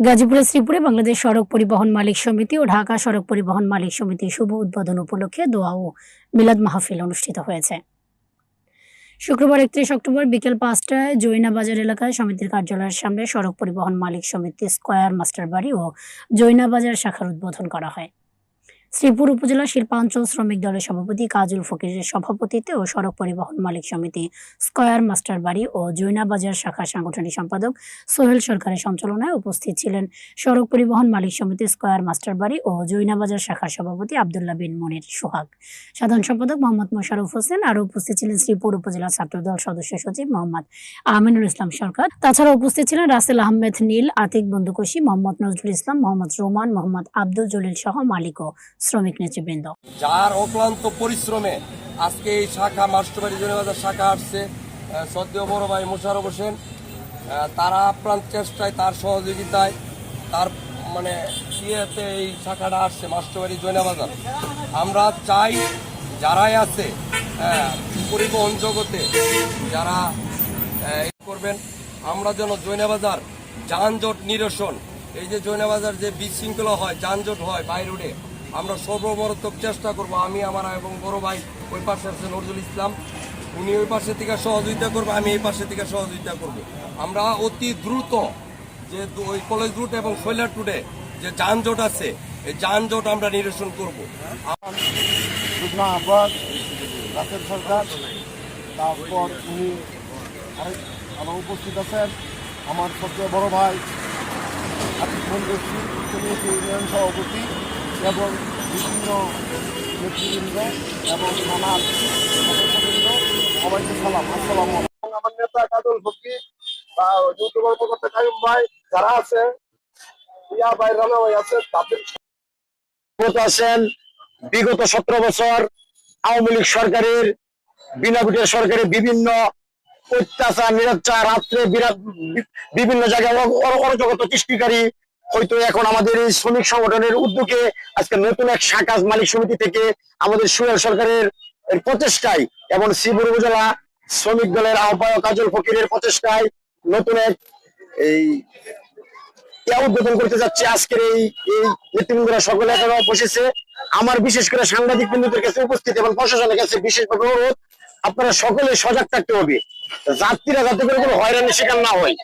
গাজীপুরের শ্রীপুরে বাংলাদেশ সড়ক পরিবহন মালিক সমিতি ও ঢাকা সড়ক পরিবহন মালিক সমিতির শুভ উদ্বোধন উপলক্ষে দোয়া ও মিলাদ মাহফিল অনুষ্ঠিত হয়েছে। শুক্রবার একত্রিশ অক্টোবর বিকেল পাঁচটায় জৈনা বাজার এলাকায় সমিতির কার্যালয়ের সামনে সড়ক পরিবহন মালিক সমিতি স্কয়ার মাস্টার বাড়ি ও জৈনাবাজার শাখার উদ্বোধন করা হয়। শ্রীপুর উপজেলা শিল্পাঞ্চল শ্রমিক দলের সভাপতি কাজুল ফকিরের সভাপতিত্বে ও সড়ক পরিবহন মালিক সমিতি স্কয়ার মাস্টার বাড়ি ও জৈনা বাজার শাখার সাংগঠনিক সম্পাদক সোহেল সরকারের সঞ্চালনায় উপস্থিত ছিলেন। সড়ক পরিবহন মালিক সমিতি স্কয়ার মাস্টার বাড়ি ও জৈনাবাজার শাখার সভাপতি আবদুল্লাহ বিন মনির সোহাগ। সাধারণ সম্পাদক মোহাম্মদ মোশারফ হোসেন আরও উপস্থিত ছিলেন শ্রীপুর উপজেলা ছাত্রদল সদস্য সচিব মোহাম্মদ আমিনুল ইসলাম সরকার। তাছাড়া উপস্থিত ছিলেন রাসেল আহমেদ নীল, আতিক বন্দুকোশি মোহাম্মদ নজরুল ইসলাম, মোহাম্মদ রোমান, মোহাম্মদ আব্দুল জলিল সহ মালিক ও শ্রমিক নেতৃবৃন্দ। যার অক্লান্ত পরিশ্রমে আজকে এই শাখা মাস্টবাড়ি জনবাজার শাখা আসছে সদ্য বড় ভাই মোশারফ হোসেন তারা আপ্রাণ চেষ্টায়, তার সহযোগিতায়, তার মানে ইয়েতে এই শাখাটা আসছে মাস্টবাড়ি জয়নাবাজার আমরা চাই যারাই আছে পরিবহন জগতে যারা করবেন, আমরা যেন জৈনাবাজার যানজট নিরসন, এই যে জৈনাবাজার যে বিশৃঙ্খলা হয়, যানজট হয়, বাই রোডে আমরা সর্বমরতক চেষ্টা করব, আমি, আমার এবং বড় ভাই, ওই পাশে আছে নজরুল ইসলাম। উনি ওই পাশে থেকে সহযোগিতা করব, আমি এই পাশে থেকে সহযোগিতা করব। আমরা অতি দ্রুত যে ওই কলেজ রুট এবং শৈলার রুটে যে যানজট আছে, এই যানজট আমরা নিরসন করব। আহ্বায়ক সরকার, তারপর উনি আরও উপস্থিত আছেন, আমার সবচেয়ে বড় ভাই আতিক ইউনিয়ন সভাপতি। এবং বিভিন্ন নেতৃবৃন্দ এবং থানার সদস্যবৃন্দ, সবাইকে সালাম। আসসালাম আমার নেতা কাজল ফকির বা যৌথ কর্মকর্তা কায়ুম ভাই, যারা আছে ইয়া ভাই, রানা ভাই আছে তাদের আছেন। বিগত সতেরো বছর আওয়ামী লীগ সরকারের, বিনা ভোটের সরকারের বিভিন্ন অত্যাচার, নিরাচার, রাত্রে বিভিন্ন জায়গায় অ- অ- সৃষ্টিকারী হয়তো এখন আমাদের এই শ্রমিক সংগঠনের উদ্যোগে আজকে নতুন এক শাখা মালিক সমিতি থেকে আমাদের সুয়েল সরকারের প্রচেষ্টায় এবং শ্রীপুর উপজেলা শ্রমিক দলের আহ্বায়ক কাজল ফকিরের প্রচেষ্টায় নতুন এক এই উদ্বোধন করতে যাচ্ছে আজকের এই এই নেতৃবৃন্দরা সকলে বসেছে। আমার বিশেষ করে সাংবাদিক বৃন্দদের কাছে উপস্থিত এবং প্রশাসনের কাছে বিশেষভাবে অনুরোধ, আপনারা সকলে সজাগ থাকতে হবে। যাত্রীরা যাতে করে কোনো হয়রানির শিকার না হয়।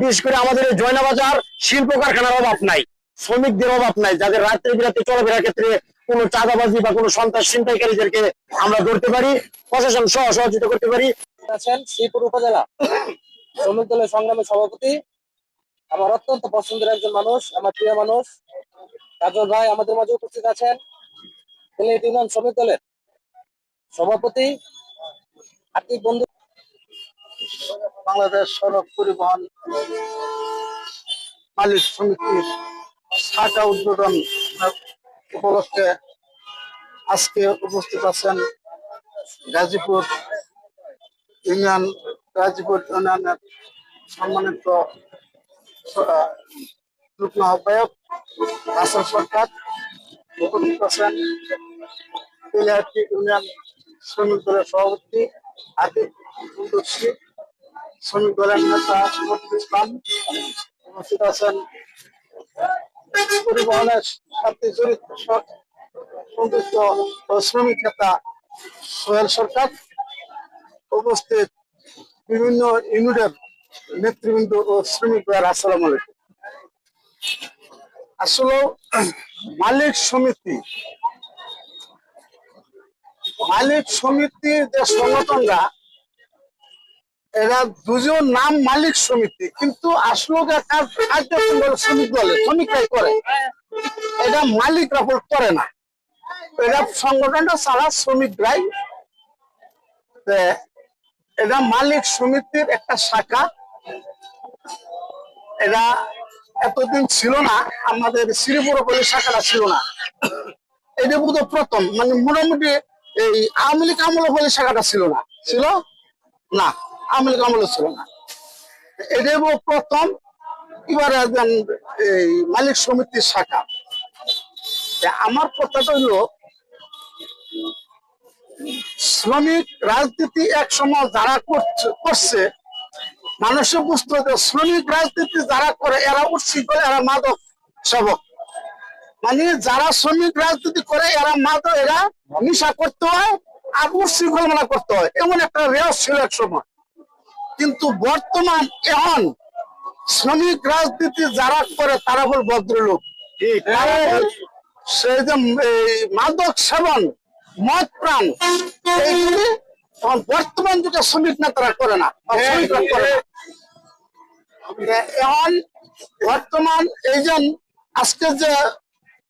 বিশেষ করে আমাদের জয়নাবাজার শিল্প কারখানার অভাব নাই, শ্রমিকদের অভাব নাই, যাদের রাত্রে বিরাতে চলাফেরার ক্ষেত্রে কোনো চাঁদাবাজি বা কোনো সন্ত্রাস ছিনতাইকারীদেরকে আমরা ধরতে পারি, প্রশাসন সহ সহযোগিতা করতে পারি। আছেন শ্রীপুর উপজেলা শ্রমিক দলের সংগ্রামী সভাপতি, আমার অত্যন্ত পছন্দের একজন মানুষ, আমার প্রিয় মানুষ, কাজল ভাই আমাদের মাঝে উপস্থিত আছেন। শ্রমিক দলের সভাপতি, আর্থিক বন্ধু বাংলাদেশ সড়ক পরিবহন মালিক সমিতির শাখা উদ্বোধন উপলক্ষে আজকে উপস্থিত আছেন গাজীপুর ইউনিয়ন, গাজীপুর ইউনিয়নের সম্মানিত যুগ্ম আহ্বায়ক রাসেল সরকার উপস্থিত আছেন। ইউনিয়ন শ্রমিক দলের সভাপতি আতিক শ্রমিক নেতা উপস্থিত পরিবহনের জড়িত শ্রমিক নেতা সোহেল সরকার উপস্থিত বিভিন্ন ইউনিটের নেতৃবৃন্দ ও শ্রমিক আসসালাম আলাইকুম। আসলে মালিক সমিতি, মালিক সমিতির যে সংগঠনরা এরা দুজন নাম মালিক সমিতি, কিন্তু আসলে শ্রমিক দলে করে। এটা করে না। সংগঠনটা সারা শ্রমিকরাই। মালিক সমিতির একটা শাখা। এরা এতদিন ছিল না, আমাদের শ্রীপুর বলে শাখাটা ছিল না। এটা বোধ প্রথম মানে মোটামুটি এই আওয়ামী লীগ আমলে শাখাটা ছিল না। ছিল? না। আমলে ছিল না। বোধ প্রথম এবারে একজন এই মালিক সমিতির শাখা। আমার কথাটা হলো, শ্রমিক রাজনীতি এক সময় যারা করছে মানুষের বুঝতে হবে শ্রমিক রাজনীতি যারা করে, এরা উচ্ছৃঙ্খল এরা মাদক সেবক। মানে যারা শ্রমিক রাজনীতি করে, এরা মাদক, এরা নিশা করতে হয় আর উচ্ছৃঙ্খল মানা করতে হয়। এমন একটা রেওয়াজ ছিল এক সময় কিন্তু বর্তমান এখন শ্রমিক রাজনীতি যারা করে তারা হল ভদ্রলোক। সেই যে মাদক সেবন মদ প্রাণ এইগুলি বর্তমান যুগে শ্রমিক নেতারা করে না শ্রমিকরা করে না। এখন বর্তমান এই যে আজকে যে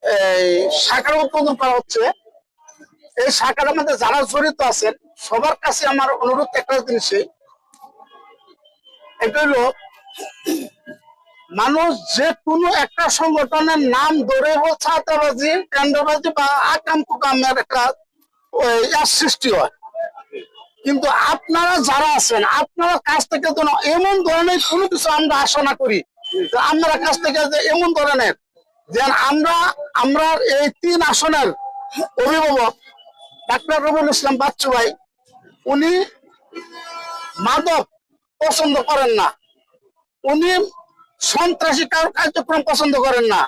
এই শাখার উৎপাদন করা হচ্ছে এই শাখার মধ্যে যারা জড়িত আছেন সবার কাছে আমার অনুরোধ একটা জিনিসই এটা হলো, মানুষ যে কোনো একটা সংগঠনের নাম ধরে হোক বা আকাম কুকামের একটা সৃষ্টি হয়। কিন্তু আপনারা যারা আছেন, আপনারা কাছ থেকে যেন এমন ধরনের কোনো কিছু আমরা আশা না করি আপনারা কাছ থেকে যে এমন ধরনের, যে আমরা আমরা এই তিন আসনের অভিভাবক, ডাক্তার রবুল ইসলাম বাচ্চু ভাই, উনি মাদক পছন্দ করেন না। উনি সন্ত্রাসী কার কার্যক্রম পছন্দ করেন না।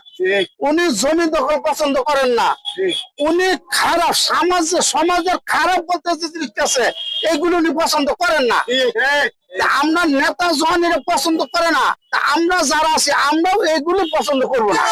উনি জমি দখল পছন্দ করেন না। উনি খারাপ সমাজে সমাজের খারাপ বলতে যে জিনিসটা আছে এগুলো উনি পছন্দ করেন না। আমরা নেতা এটা পছন্দ করে না। আমরা যারা আছি আমরাও এগুলো পছন্দ করব না।